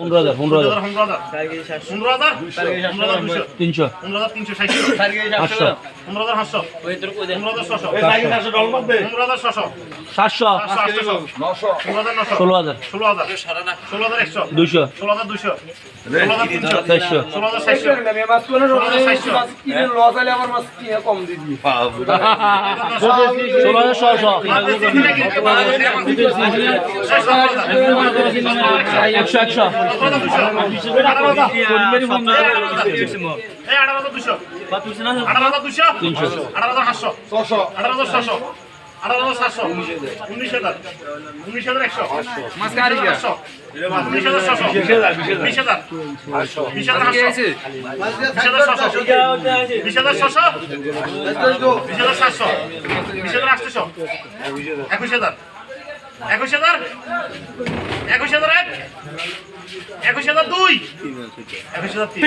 পনেরো হাজার পনেরো হাজার পনেরো হাজার পনেরো হাজার পনেরো হাজার দুশো তিনশো পনেরো হাজার তিনশো ষাট পাঁচশো পনেরো হাজার সাতশো পনেরো হাজার ছশো চারশো পনেরো হাজার ছশো সাতশো সাতশো আটশো ষোলো হাজার নশো ষোলো হাজার ষোলো হাজার ষোলো হাজার একশো দুইশো ষোলো হাজার দুশো ষোলো হাজার তিনশো চারশো ষোলো হাজার সাতশো ষোলো হাজার ছশো একশো একশো এই আঠারো হাজার দুশো আঠারো হাজার দুশো তিনশো। আঠারো হাজার সাতশো আঠারো হাজার ছশো একশো আটশো। একুশ হাজার একুশ হাজার একুশ হাজার এক একুশ হাজার দুই একুশ হাজার তিন